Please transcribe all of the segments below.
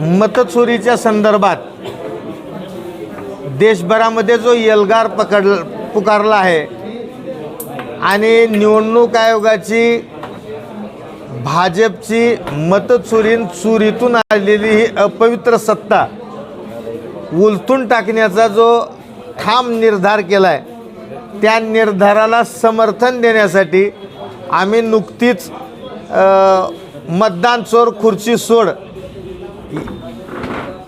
मतचोरीच्या संदर्भात देशभरामध्ये जो एल्गार पकड पुकारला आहे आणि निवडणूक आयोगाची भाजपची मतचुरीन चोरीतून आलेली ही अपवित्र सत्ता उलथून टाकण्याचा जो ठाम निर्धार केला आहे त्या निर्धाराला समर्थन देण्यासाठी आम्ही नुकतीच मतदान चोर खुर्ची सोड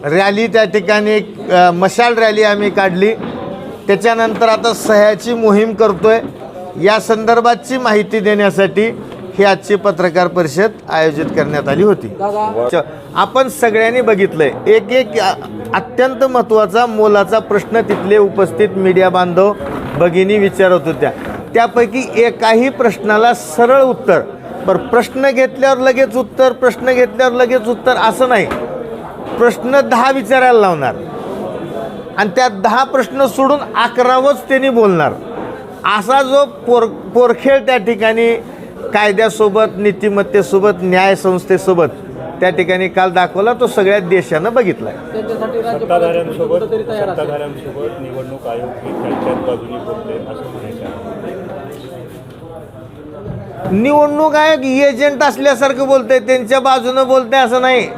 रॅली त्या ठिकाणी मशाल रॅली आम्ही काढली. त्याच्यानंतर आता सह्याची मोहीम करतोय. या संदर्भातची माहिती देण्यासाठी ही आजची पत्रकार परिषद आयोजित करण्यात आली होती. च- आपण सगळ्यांनी बघितलंय. एक एक अत्यंत महत्त्वाचा मोलाचा प्रश्न तिथले उपस्थित मीडिया बांधव भगिनी विचारत होत्या. त्यापैकी एकाही प्रश्नाला सरळ उत्तर. बरं प्रश्न घेतल्यावर लगेच उत्तर प्रश्न घेतल्यावर लगेच उत्तर असं नाही. प्रश्न दहा विचारायला लावणार. आणि त्या दहा प्रश्न सोडून अकरावंच त्यांनी बोलणार. असा जो पोर पोरखेळ त्या ठिकाणी कायद्यासोबत नीतिमत्तेसोबत न्यायसंस्थेसोबत त्या ठिकाणी काल दाखवला तो सगळ्या देशानं बघितला सत्ताधाऱ्यांसोबत सत्ताधाऱ्यांसोबत निवडणूक आयोग ही त्यांच्याच बाजूने बोलते असं म्हणायचं आहे. निवडणूक आयोग एजंट असल्यासारखं बोलतंय त्यांच्या बाजूनं बोलतंय असं नाही.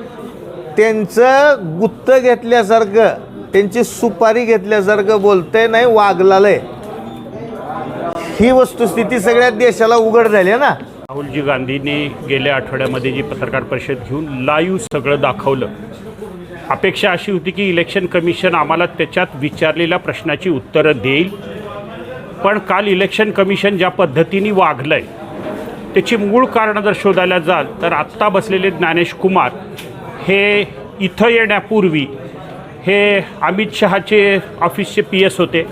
त्यांचं गुत्त घेतल्यासारखं त्यांची सुपारी घेतल्यासारखं बोलतंय नाही वागलालंय. ही वस्तुस्थिती सगळ्या देशाला उघड झाली आहे ना. राहुलजी गांधींनी गेल्या आठवड्यामध्ये जी पत्रकार परिषद घेऊन लाईव्ह सगळं दाखवलं. अपेक्षा अशी होती की इलेक्शन कमिशन आम्हाला त्याच्यात विचारलेल्या प्रश्नाची उत्तरं देईल. पण काल इलेक्शन कमिशन ज्या पद्धतीने वागलं आहे त्याची मूळ कारणं जर शोधायला जाल तर आत्ता बसलेले ज्ञानेश कुमार हे इथं येण्यापूर्वी हे अमित शहाचे ऑफिसचे पी एस होते.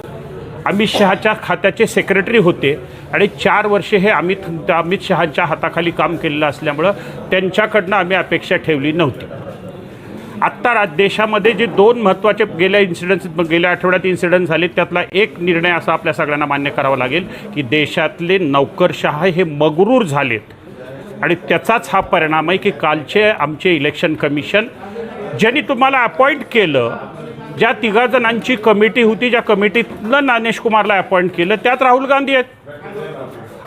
अमित शहाच्या खात्याचे सेक्रेटरी होते आणि चार वर्षे हे अमित अमित शहाच्या हाताखाली काम केलेलं असल्यामुळं त्यांच्याकडनं आम्ही अपेक्षा ठेवली नव्हती. आत्ता रा देशामध्ये जे दोन महत्त्वाचे गेल्या इन्सिडन्स गेल्या आठवड्यात इन्सिडन्स झाले त्यातला एक निर्णय असा आपल्या सगळ्यांना मान्य करावा लागेल की देशातले नौकरशहा हे मगरूर झालेत. आणि त्याचाच हा परिणाम आहे की कालचे आमचे इलेक्शन कमिशन ज्यांनी तुम्हाला अपॉइंट केलं ज्या तिघा जणांची कमिटी होती ज्या कमिटीतनं नानेश कुमारला अपॉइंट केलं त्यात राहुल गांधी आहेत.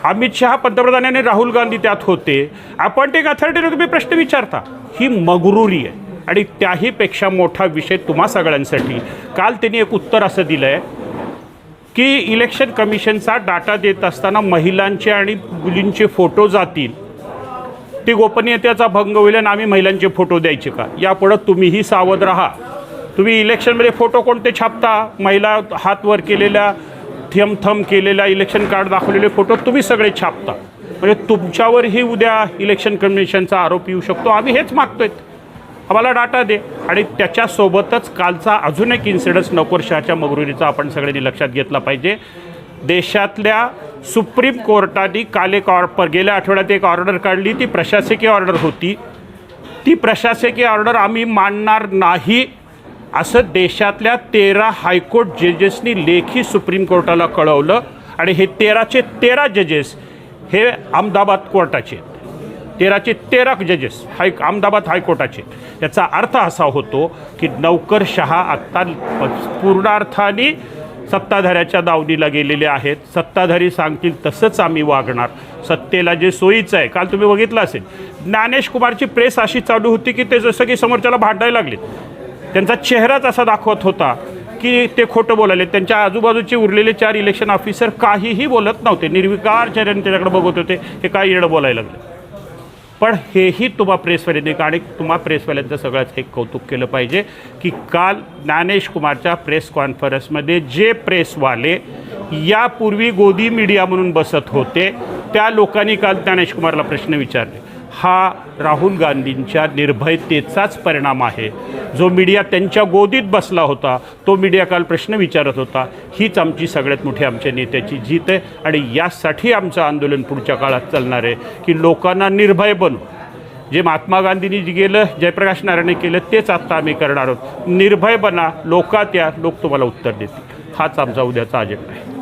अमित शहा पंतप्रधान आणि राहुल गांधी त्यात होते. अपॉइंटिंग अथॉरिटीला तुम्ही प्रश्न विचारता. ही मगरुरी आहे. आणि त्याहीपेक्षा मोठा विषय तुम्हा सगळ्यांसाठी. काल त्यांनी एक उत्तर असं दिलं आहे की इलेक्शन कमिशनचा डाटा देत असताना महिलांचे आणि मुलींचे फोटो जातील. ती गोपनीयतेचा भंग होईल आणि आम्ही महिलांचे फोटो द्यायचे का? यापुढं तुम्हीही सावध राहा. तुम्ही इलेक्शनमध्ये फोटो कोणते छापता? महिला हातवर केलेल्या थम थम केलेल्या इलेक्शन कार्ड दाखवलेले फोटो तुम्ही सगळे छापता. म्हणजे तुमच्यावरही उद्या इलेक्शन कमिशनचा आरोप येऊ शकतो. आम्ही हेच मागतोय. आम्हाला डाटा दे. आणि त्याच्यासोबतच कालचा अजून एक इन्सिडन्स नोकरशहाच्या मगरुरीचा आपण सगळ्यांनी लक्षात घेतला पाहिजे. देशातल्या सुप्रीम कोर्टाने काल एक गेल्या आठवड्यात एक ऑर्डर काढली ती प्रशासकीय ऑर्डर होती. ती प्रशासकीय ऑर्डर आम्ही मानणार नाही असं देशातल्या तेरा हायकोर्ट जजेसनी लेखी सुप्रीम कोर्टाला कळवलं. आणि हे तेराचे तेरा जजेस हे अहमदाबाद कोर्टाचे तेराचे तेरा जजेस हाय अहमदाबाद हायकोर्टाचे याचा अर्थ असा होतो की नौकरशहा आत्ता पूर्णार्थाने सत्ताधाऱ्याच्या दावणीला गेलेले आहेत. सत्ताधारी सांगतील तसंच आम्ही वागणार. सत्तेला जे सोयीचं आहे. काल तुम्ही बघितलं असेल. ज्ञानेश कुमारची प्रेस अशी चालू होती की ते जसं की समोरच्याला भांडायला लागले त्यांचा चेहराच असा दाखवत होता की ते खोटं बोलायले. त्यांच्या आजूबाजूचे उरलेले चार इलेक्शन ऑफिसर काहीही बोलत नव्हते. निर्विकार चेहऱ्याने त्याच्याकडे बघत होते. हे काय येडं बोलायला लागले? पण हेही तुम्हा प्रेसवाल्यांनी आणि तुम्हा प्रेसवाल्यांचं सगळ्याच एक कौतुक केलं पाहिजे की काल ज्ञानेश कुमारच्या प्रेस कॉन्फरन्समध्ये जे प्रेसवाले यापूर्वी गोदी मीडिया म्हणून बसत होते त्या लोकांनी काल ज्ञानेश कुमारला प्रश्न विचारले. हा राहुल गांधींच्या निर्भयतेचाच परिणाम आहे. जो मीडिया त्यांच्या गोदीत बसला होता तो मीडिया काल प्रश्न विचारत होता. हीच आमची सगळ्यात मोठी आमच्या नेत्याची जीत आहे आणि यासाठी आमचं आंदोलन पुढच्या काळात चालणार आहे की लोकांना निर्भय बनू. जे महात्मा गांधींनी जे गेलं जयप्रकाश नारायणने केलं तेच आत्ता आम्ही करणार आहोत. निर्भय बना लोकात या लोक तुम्हाला उत्तर देतील. हाच आमचा उद्याचा अजेंडा आहे.